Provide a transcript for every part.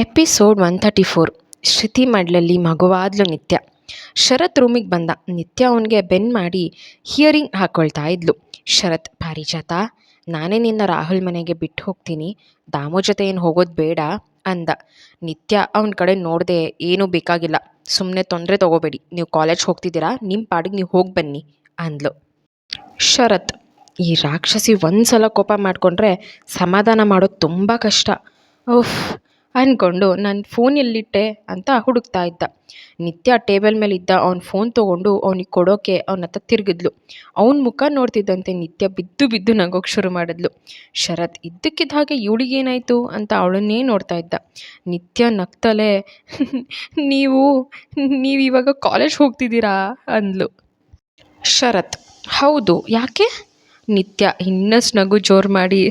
Episode one thirty four. Shruti ಮಡ್ಲಲ್ಲಿ ಮಗುವಾದ್ಲು ನಿತ್ಯ. ಶರತ್ ರೂಮಿಗೆ ಬಂದ. ನಿತ್ಯ ಅವನಿಗೆ ಬೆನ್ ಮಾಡಿ ಹಿಯರಿಂಗ್ ಹಾಕೊಳ್ತಾ ಇದ್ಲು. ಶರತ್ ಪಾರಿಜಾತ ನಾನೇ ನಿನ್ನ ರಾಹುಲ್ ಮನೆಗೆ ಬಿಟ್ಟು ಹೋಗ್ತೀನಿ. ದಾಮೋ ಜೊತೆ ಏನು ಹೋಗೋದು ಬೇಡ ಅಂದ. ನಿತ್ಯ ಅವನ ಕಡೆ ನೋಡದೆ ಏನೂ ಬೇಕಾಗಿಲ್ಲ. ಸುಮ್ಮನೆ ತೊಂದರೆ ತೊಗೋಬೇಡಿ. ನೀವು ಕಾಲೇಜ್ ಹೋಗ್ತಿದ್ದೀರಾ? ನಿಮ್ಮ ಪಾಡಿಗೆ ನೀವು ಹೋಗಿ ಬನ್ನಿ ಅಂದ್ಲು. ಶರತ್, ಈ ರಾಕ್ಷಸಿ ಒಂದು ಸಲ ಕೋಪ ಮಾಡಿಕೊಂಡ್ರೆ ಸಮಾಧಾನ ಮಾಡೋದು ತುಂಬ ಕಷ್ಟ. ಉಫ್ ಅಂದ್ಕೊಂಡು ನನ್ನ ಫೋನ್ ಎಲ್ಲಿಟ್ಟೆ ಅಂತ ಹುಡುಕ್ತಾ ಇದ್ದ. ನಿತ್ಯ ಟೇಬಲ್ ಮೇಲೆ ಇದ್ದ ಅವ್ನ ಫೋನ್ ತೊಗೊಂಡು ಅವನಿಗೆ ಕೊಡೋಕೆ ಅವನ ಹತ್ರ ತಿರುಗಿದ್ಲು. ಅವನ ಮುಖ ನೋಡ್ತಿದ್ದಂತೆ ನಿತ್ಯ ಬಿದ್ದು ಬಿದ್ದು ನಗೋಕೆ ಶುರು ಮಾಡಿದ್ಲು. ಶರತ್ ಇದ್ದಕ್ಕಿದ್ದ ಹಾಗೆ ಇವಳಿಗೇನಾಯಿತು ಅಂತ ಅವಳನ್ನೇ ನೋಡ್ತಾ ಇದ್ದ. ನಿತ್ಯ ನಗ್ತಲೇ, ನೀವು ನೀವು ಇವಾಗ ಕಾಲೇಜ್ ಹೋಗ್ತಿದ್ದೀರಾ? ಅಂದ್ಲು. ಶರತ್, ಹೌದು, ಯಾಕೆ? ನಿತ್ಯ ಇನ್ನಷ್ಟು ನಗು ಜೋರು ಮಾಡಿ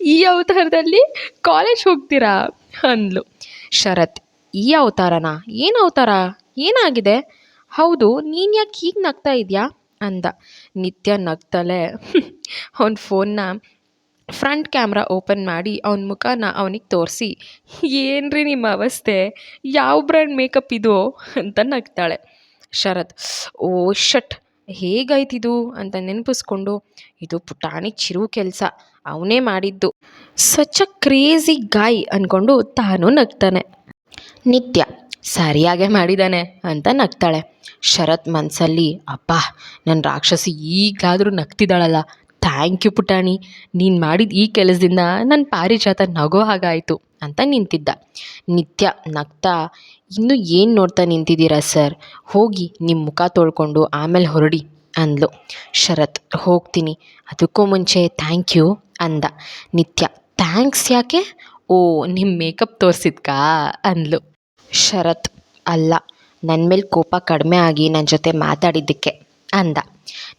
ಈ ಅವತಾರದಲ್ಲಿ ಕಾಲೇಜ್ ಹೋಗ್ತೀರಾ? ಅಂದ್ಲು. ಶರತ್, ಈ ಅವತಾರನಾ? ಏನು ಅವತಾರ? ಏನಾಗಿದೆ? ಹೌದು, ನೀನು ಯಾಕೆ ಹೀಗೆ ನಗ್ತಾ ಇದೆಯಾ? ಅಂದ. ನಿತ್ಯ ನಗ್ತಲೇ. ಅವನ ಫೋನ್ನ ಫ್ರಂಟ್ ಕ್ಯಾಮ್ರಾ ಓಪನ್ ಮಾಡಿ ಅವನ ಮುಖನ ಅವನಿಗೆ ತೋರಿಸಿ, ಏನ್ರಿ ನಿಮ್ಮ ಅವಸ್ಥೆ? ಯಾವ ಬ್ರ್ಯಾಂಡ್ ಮೇಕಪ್ ಇದು? ಅಂತ ನಗ್ತಾಳೆ. ಶರತ್, ಓ ಶಟ್ ಹೇಗಾಯ್ತಿದು ಅಂತ ನೆನಪಿಸ್ಕೊಂಡು, ಇದು ಪುಟಾಣಿ ಚಿರು ಕೆಲಸ, ಅವನೇ ಮಾಡಿದ್ದು. ಸಚ್ ಅ ಕ್ರೇಜಿ ಗಾಯ್ ಅಂದ್ಕೊಂಡು ತಾನು ನಗ್ತಾನೆ. ನಿತ್ಯ, ಸರಿಯಾಗೆ ಮಾಡಿದ್ದಾನೆ ಅಂತ ನಗ್ತಾಳೆ. ಶರತ್ ಮನಸ್ಸಲ್ಲಿ ಅಪ್ಪ ನನ್ನ ರಾಕ್ಷಸಿ ಈಗಾದರೂ ನಗ್ತಿದ್ದಾಳಲ್ಲ ಥ್ಯಾಂಕ್ ಯು ಪುಟಾಣಿ, ನೀನು ಮಾಡಿದ ಈ ಕೆಲಸದಿಂದ ನನ್ನ ಪಾರಿಜಾತ ನಗೋ ಹಾಗಾಯಿತು ಅಂತ ನಿಂತಿದ್ದ. ನಿತ್ಯ ನಗ್ತಾ ಇನ್ನೂ ಏನು ನೋಡ್ತಾ ನಿಂತಿದ್ದೀರಾ, ಸರ್? ಹೋಗಿ ನಿಮ್ಮ ಮುಖ ತೊಳ್ಕೊಂಡು ಆಮೇಲೆ ಹೊರಡಿ ಅಂದಳು ಶರತ್, ಹೋಗ್ತೀನಿ. ಅದಕ್ಕೂ ಮುಂಚೆ ಥ್ಯಾಂಕ್ ಯು ಅಂದ. ನಿತ್ಯ ಥ್ಯಾಂಕ್ಸ್ ಯಾಕೆ? ಓ ನಿಮ್ಮ ಮೇಕಪ್ ತೋರಿಸಿದ್ಕಾ? ಅಂದಳು ಶರತ್, ಅಲ್ಲ ನನ್ನ ಮೇಲೆ ಕೋಪ ಕಡಿಮೆ ಆಗಿ ನನ್ನ ಜೊತೆ ಮಾತಾಡಿದ್ದಕ್ಕೆ, ಅಂದ.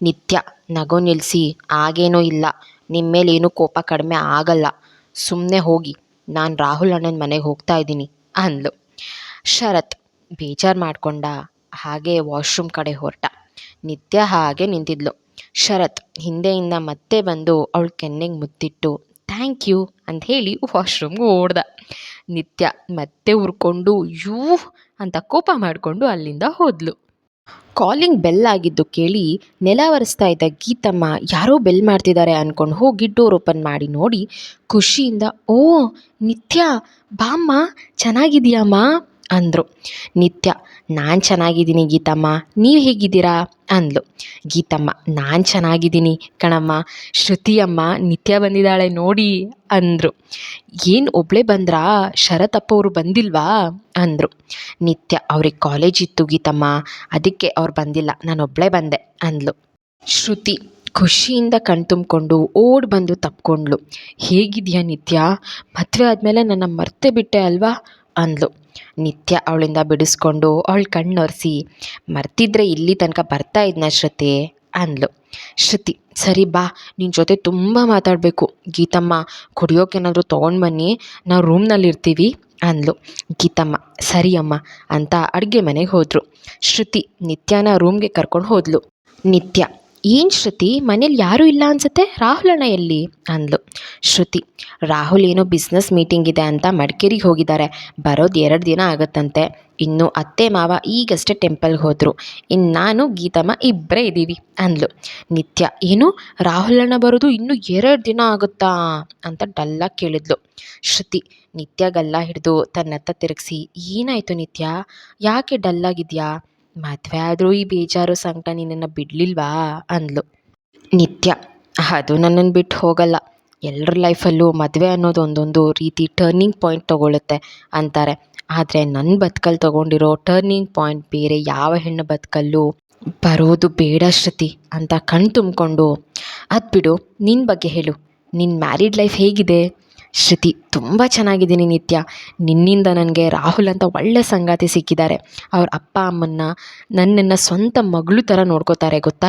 ನಿತ್ಯ, ನಗು ನಿಲ್ಲಿಸಿ ಆಗೇನೂ ಇಲ್ಲ. ನಿಮ್ಮ ಮೇಲೆ ಏನೂ ಕೋಪ ಕಡಿಮೆ ಆಗಲ್ಲ. ಸುಮ್ಮನೆ ಹೋಗಿ. ನಾನು ರಾಹುಲ್ ಅಣ್ಣನ ಮನೆಗೆ ಹೋಗ್ತಾ ಇದ್ದೀನಿ, ಅಂದ್ಲು. ಶರತ್ ಬೇಜಾರು ಮಾಡಿಕೊಂಡ ಹಾಗೆ ವಾಶ್ರೂಮ್ ಕಡೆ ಹೊರಟ. ನಿತ್ಯ ಹಾಗೆ ನಿಂತಿದ್ಲು. ಶರತ್ ಹಿಂದೆಯಿಂದ ಮತ್ತೆ ಬಂದು ಅವಳ ಕೆನ್ನೆಗೆ ಮುತ್ತಿಟ್ಟು, ಥ್ಯಾಂಕ್ ಯು ಅಂತ ಹೇಳಿ ವಾಶ್ರೂಮ್ಗೆ ಓಡ್ದ. ನಿತ್ಯ ಮತ್ತೆ ಉರ್ಕೊಂಡು, ಯೂ ಅಂತ ಕೋಪ ಮಾಡಿಕೊಂಡು ಅಲ್ಲಿಂದ ಹೋದ್ಲು. ಕಾಲಿಂಗ್ ಬೆಲ್ ಆಗಿದ್ದು ಕೇಳಿ ನೆಲ ಒರೆಸ್ತಾ ಇದ್ದ ಗೀತಮ್ಮ ಯಾರೋ ಬೆಲ್ ಮಾಡ್ತಿದ್ದಾರೆ ಅಂದ್ಕೊಂಡು ಹೋಗಿ ಡೋರ್ ಓಪನ್ ಮಾಡಿ ನೋಡಿ ಖುಷಿಯಿಂದ, ಓ, ನಿತ್ಯ, ಬಾಮ್ಮ ಚೆನ್ನಾಗಿದೆಯಮ್ಮ ಅಂದರು. ನಿತ್ಯ, ನಾನು ಚೆನ್ನಾಗಿದ್ದೀನಿ ಗೀತಮ್ಮ. ನೀವು ಹೇಗಿದ್ದೀರಾ? ಅಂದ್ಲು. ಗೀತಮ್ಮ, ನಾನು ಚೆನ್ನಾಗಿದ್ದೀನಿ ಕಣಮ್ಮ. ಶ್ರುತಿಯಮ್ಮ ನಿತ್ಯ ಬಂದಿದ್ದಾಳೆ ನೋಡಿ ಅಂದರು. ಏನು ಒಬ್ಬಳೇ ಬಂದ್ರಾ? ಶರತಪ್ಪ ಅವರು ಬಂದಿಲ್ವಾ? ಅಂದರು. ನಿತ್ಯ, ಅವ್ರಿಗೆ ಕಾಲೇಜ್ ಇತ್ತು ಗೀತಮ್ಮ. ಅದಕ್ಕೆ ಅವ್ರು ಬಂದಿಲ್ಲ. ನಾನು ಒಬ್ಬಳೇ ಬಂದೆ ಅಂದ್ಲು. ಶ್ರುತಿ ಖುಷಿಯಿಂದ ಕಣ್ತುಂಬಿಕೊಂಡು ಓಡ್ ಬಂದು ತಪ್ಕೊಂಡ್ಳು. ಹೇಗಿದೆಯಾ ನಿತ್ಯ? ಮದುವೆ ಆದಮೇಲೆ ನನ್ನ ಮರ್ತೆ ಬಿಟ್ಟೆ ಅಲ್ವಾ? ಅಂದ್ಲು. ನಿತ್ಯ ಅವಳಿಂದ ಬಿಡಿಸ್ಕೊಂಡು ಅವಳ ಕಣ್ಣೊರೆಸಿ, ಮರ್ತಿದ್ರೆ ಇಲ್ಲಿ ತನಕ ಬರ್ತಾ ಇದ್ನ ಶ್ರುತಿ? ಅಂದ್ಲು. ಶ್ರುತಿ, ಸರಿ ಬಾ ನಿನ್ನ ಜೊತೆ ತುಂಬ ಮಾತಾಡಬೇಕು. ಗೀತಮ್ಮ ಕುಡಿಯೋಕೇನಾದರೂ ತೊಗೊಂಡು ಬನ್ನಿ, ನಾವು ರೂಮ್ನಲ್ಲಿ ಇರ್ತೀವಿ ಅಂದ್ಲು. ಗೀತಮ್ಮ, ಸರಿ ಅಮ್ಮ, ಅಂತ ಅಡುಗೆ ಮನೆಗೆ ಹೋದರು. ಶ್ರುತಿ ನಿತ್ಯನ ರೂಮ್ಗೆ ಕರ್ಕೊಂಡು ಹೋದ್ಲು. ನಿತ್ಯ ಏನು ಶ್ರುತಿ? ಮನೇಲಿ ಯಾರೂ ಇಲ್ಲ ಅನ್ಸುತ್ತೆ? ರಾಹುಲ್ ಅಣ್ಣ ಎಲ್ಲಿ? ಅಂದ್ಲು. ಶ್ರುತಿ, ರಾಹುಲ್ ಏನೋ ಬಿಸ್ನೆಸ್ ಮೀಟಿಂಗ್ ಇದೆ ಅಂತ ಮಡಿಕೇರಿಗೆ ಹೋಗಿದ್ದಾರೆ. ಬರೋದು ಎರಡು ದಿನ ಆಗುತ್ತಂತೆ. ಇನ್ನು ಅತ್ತೆ ಮಾವ ಈಗಷ್ಟೇ ಟೆಂಪಲ್ಗೆ ಹೋದರು. ಇನ್ನು ನಾನು, ಗೀತಮ್ಮ ಇಬ್ಬರೇ ಇದ್ದೀವಿ, ಅಂದ್ಲು. ನಿತ್ಯ, ಏನು? ರಾಹುಲ್ ಅಣ್ಣ ಬರೋದು ಇನ್ನೂ ಎರಡು ದಿನ ಆಗುತ್ತಾ? ಅಂತ ಡಲ್ಲಾಗಿ ಕೇಳಿದ್ಲು. ಶ್ರುತಿ, ನಿತ್ಯ ಗಲ್ಲ ಹಿಡಿದು ತನ್ನತ್ತ ತಿರುಗಿಸಿ, ಏನಾಯಿತು ನಿತ್ಯ? ಯಾಕೆ ಡಲ್ಲಾಗಿದೆಯಾ ಮದುವೆ ಆದರೂ ಈ ಬೇಜಾರು ಸಂಕಟ ನಿನ್ನನ್ನು ಬಿಡಲಿಲ್ವಾ? ಅಂದ್ಲು. ನಿತ್ಯ. ಅದು ನನ್ನನ್ನು ಬಿಟ್ಟು ಹೋಗಲ್ಲ. ಎಲ್ಲರ ಲೈಫಲ್ಲೂ ಮದುವೆ ಅನ್ನೋದು ಒಂದೊಂದು ರೀತಿ ಟರ್ನಿಂಗ್ ಪಾಯಿಂಟ್ ತೊಗೊಳುತ್ತೆ ಅಂತಾರೆ. ಆದರೆ ನನ್ನ ಬದುಕಲ್ಲಿ ತೊಗೊಂಡಿರೋ ಟರ್ನಿಂಗ್ ಪಾಯಿಂಟ್ ಬೇರೆ ಯಾವ ಹೆಣ್ಣು ಬದುಕಲ್ಲೂ ಬರೋದು ಬೇಡ ಶ್ರುತಿ ಅಂತ ಕಣ್ ತುಂಬಿಕೊಂಡು ಅದು ಬಿಡು ನಿನ್ನ ಬಗ್ಗೆ ಹೇಳು. ನಿನ್ನ ಮ್ಯಾರಿಡ್ ಲೈಫ್ ಹೇಗಿದೆ? ಶ್ರುತಿ, ತುಂಬ ಚೆನ್ನಾಗಿದ್ದೀನಿ ನಿತ್ಯ. ನಿನ್ನಿಂದ ನನಗೆ ರಾಹುಲ್ ಅಂತ ಒಳ್ಳೆ ಸಂಗಾತಿ ಸಿಕ್ಕಿದ್ದಾರೆ. ಅವ್ರ ಅಪ್ಪ, ಅಮ್ಮನ್ನ, ನನ್ನನ್ನು ಸ್ವಂತ ಮಗಳು ಥರ ನೋಡ್ಕೋತಾರೆ, ಗೊತ್ತಾ?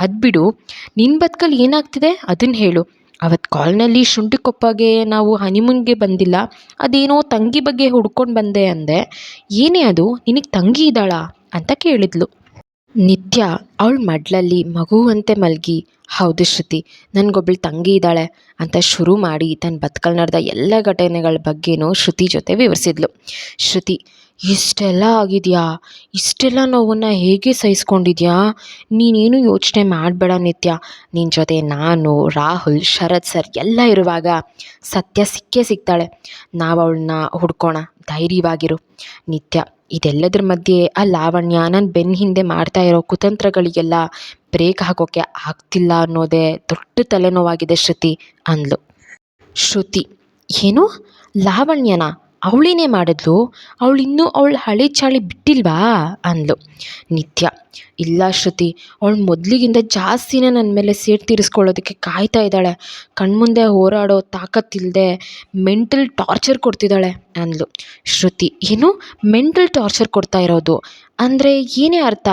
ಅದು ಬಿಡು. ನಿನ್ನ ಬದುಕಲ್ಲಿ ಏನಾಗ್ತಿದೆ? ಅದನ್ನು ಹೇಳು. ಅವತ್ತು ಕಾಲ್ನಲ್ಲಿ ಶುಂಠಿಕೊಪ್ಪಗೆ ನಾವು ಹನಿಮೂನ್ಗೆ ಬಂದಿಲ್ಲ. ಅದೇನೋ ತಂಗಿ ಬಗ್ಗೆ ಹುಡ್ಕೊಂಡು ಬಂದೆ ಅಂದೆ. ಏನೇ ಅದು? ನಿನಗೆ ತಂಗಿ ಇದ್ದಾಳಾ? ಅಂತ ಕೇಳಿದ್ಲು. ನಿತ್ಯ ಅವಳ ಮಡ್ಲಲ್ಲಿ ಮಗುವಂತೆ ಮಲಗಿ ಹೌದು ಶ್ರುತಿ ನನಗೊಬ್ಬಳು ತಂಗಿ ಇದ್ದಾಳೆ ಅಂತ ಶುರು ಮಾಡಿ ತನ್ನ ಬದುಕಲ್ಲಿ ನಡೆದ ಎಲ್ಲ ಘಟನೆಗಳ ಬಗ್ಗೆನೂ ಶ್ರುತಿ ಜೊತೆ ವಿವರಿಸಿದ್ಲು. ಶ್ರುತಿ, ಇಷ್ಟೆಲ್ಲ ಆಗಿದೆಯಾ? ಇಷ್ಟೆಲ್ಲ ನೋವನ್ನು ಹೇಗೆ ಸಹಿಸ್ಕೊಂಡಿದ್ಯಾ? ನೀನೇನು ಯೋಚನೆ ಮಾಡಬೇಡ ನಿತ್ಯ. ನಿನ್ನ ಜೊತೆ ನಾನು, ರಾಹುಲ್, ಶರತ್ ಸರ್ ಎಲ್ಲ ಇರುವಾಗ ಸತ್ಯ ಸಿಕ್ಕೇ ಸಿಗ್ತಾಳೆ. ನಾವು ಅವಳನ್ನ ಹುಡ್ಕೋಣ, ಧೈರ್ಯವಾಗಿರು. ನಿತ್ಯ ಇದೆಲ್ಲದ್ರ ಮಧ್ಯೆ ಆ ಲಾವಣ್ಯ ನನ್ನ ಬೆನ್ನ ಹಿಂದೆ ಮಾಡ್ತಾ ಇರೋ ಕುತಂತ್ರಗಳಿಗೆಲ್ಲ ಬ್ರೇಕ್ ಹಾಕೋಕ್ಕೆ ಆಗ್ತಿಲ್ಲ ಅನ್ನೋದೇ ದೊಡ್ಡ ತಲೆನೋವಾಗಿದೆ ಶ್ರುತಿ ಅಂದ್ಲು. ಶ್ರುತಿ, ಏನು? ಲಾವಣ್ಯನ? ಅವಳೇನೇ ಮಾಡಿದ್ಲು, ಅವಳು ಇನ್ನೂ ಅವಳು ಹಳೆ ಚಾಳಿ ಬಿಟ್ಟಿಲ್ವಾ ಅಂದಳು ನಿತ್ಯ, ಇಲ್ಲ ಶ್ರುತಿ, ಅವಳು ಮೊದಲಿಗಿಂತ ಜಾಸ್ತಿನೇ ನನ್ನ ಮೇಲೆ ಸೇಡು ತೀರಿಸ್ಕೊಳ್ಳೋದಕ್ಕೆ ಕಾಯ್ತಾ ಇದ್ದಾಳೆ. ಕಣ್ಮುಂದೆ ಹೋರಾಡೋ ತಾಕತ್ತಿಲ್ಲದೆ ಮೆಂಟಲ್ ಟಾರ್ಚರ್ ಕೊಡ್ತಿದ್ದಾಳೆ ಅಂದಳು ಶ್ರುತಿ, ಏನು? ಮೆಂಟಲ್ ಟಾರ್ಚರ್ ಕೊಡ್ತಾ ಇರೋದು. ಅಂದರೆ ಏನೇ ಅರ್ಥ?